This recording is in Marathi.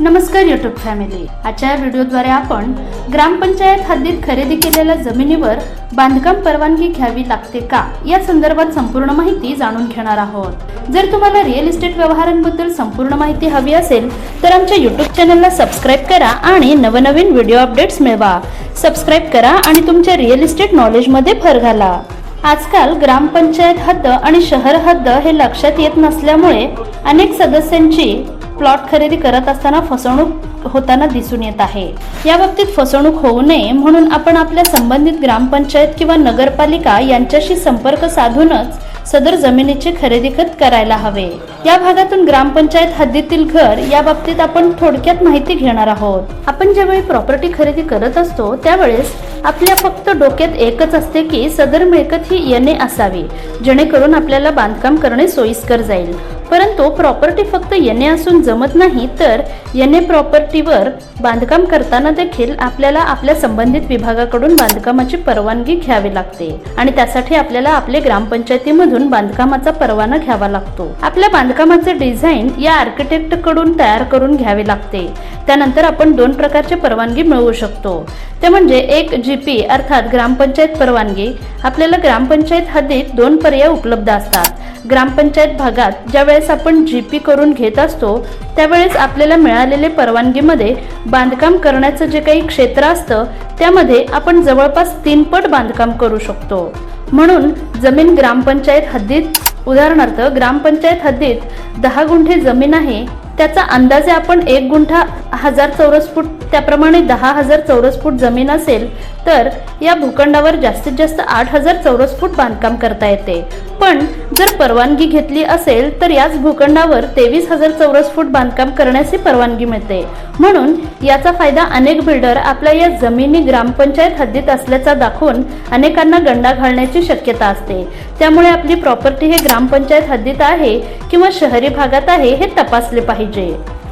नमस्कार युट्यूब फॅमिली आजच्या या व्हिडिओद्वारे आपण ग्रामपंचायत हद्दीत खरेदी केलेल्या जमिनीवर बांधकाम परवानगी घ्यावी लागते का? या संदर्भात संपूर्ण माहिती जाणून घेणार आहोत. जर तुम्हाला रिअल इस्टेट व्यवहारांबद्दल संपूर्ण माहिती हवी असेल तर आमच्या युट्यूब चॅनलला सबस्क्राईब करा आणि नवनवीन व्हिडिओ अपडेट्स मिळवा. सबस्क्राईब करा आणि तुमच्या रिअल इस्टेट नॉलेजमध्ये भर घाला. आजकाल ग्रामपंचायत हद्द आणि शहर हद्द हे लक्षात येत नसल्यामुळे अनेक सदस्यांची प्लॉट खरेदी करत असताना फसवणूक होताना दिसून येत आहे. या बाबतीत फसवणूक होऊ नये म्हणून आपण आपल्या संबंधित ग्रामपंचायत किंवा नगरपालिका यांच्याशी संपर्क साधूनच सदर जमिनीचे खरेदी खत करायला हवे. या भागातून ग्रामपंचायत हद्दीतील घर या बाबतीत आपण थोडक्यात माहिती घेणार आहोत. आपण ज्यावेळी प्रॉपर्टी खरेदी करत असतो त्यावेळेस आपल्या फक्त डोक्यात एकच असते की सदर मिळकत ही येणे असावी जेणेकरून आपल्याला बांधकाम करणे सोयीस्कर जाईल. परंतु प्रॉपर्टी फक्त येणे असून जमत नाही तर येणे प्रॉपर्टीवर बांधकाम करताना देखील आपल्याला आपल्या संबंधित विभागाकडून बांधकामाची परवानगी घ्यावी लागते आणि त्यासाठी आपल्याला आपले ग्रामपंचायतीमधून बांधकामाचा परवाना घ्यावा लागतो. आपल्या बांधकामाचे डिझाईन या आर्किटेक्टकडून तयार करून घ्यावे लागते. त्यानंतर आपण दोन प्रकारची परवानगी मिळवू शकतो. ते म्हणजे एक जी पी अर्थात ग्रामपंचायत परवानगी. आपल्याला ग्रामपंचायत हद्दीत दोन पर्याय उपलब्ध असतात. ग्रामपंचायत भागात ज्यावेळेस आपण जी पी करून घेत असतो त्यावेळेस आपल्याला मिळालेले परवानगीमध्ये बांधकाम करण्याचं जे काही क्षेत्र असतं त्यामध्ये आपण जवळपास तीनपट बांधकाम करू शकतो. म्हणून जमीन ग्रामपंचायत हद्दीत उदाहरणार्थ ग्रामपंचायत हद्दीत दहा गुंठे जमीन आहे त्याचा अंदाजे आपण एक गुंठा हजार चौरस फूट त्याप्रमाणे दहा हजार चौरस फूट जमीन असेल तर या भूखंडावर जास्तीत जास्त आठ हजार चौरस फूट बांधकाम करता येते. पण जर परवानगी घेतली असेल तर याच भूखंडावर तेवीस हजार चौरस फूट बांधकाम करण्याची परवानगी मिळते. म्हणून याचा फायदा अनेक बिल्डर आपल्या या जमिनी ग्रामपंचायत हद्दीत असल्याचा दाखवून अनेकांना गंडा घालण्याची शक्यता असते. त्यामुळे आपली प्रॉपर्टी हे ग्रामपंचायत हद्दीत आहे किंवा शहरी भागात आहे हे तपासले पाहिजे. AJ。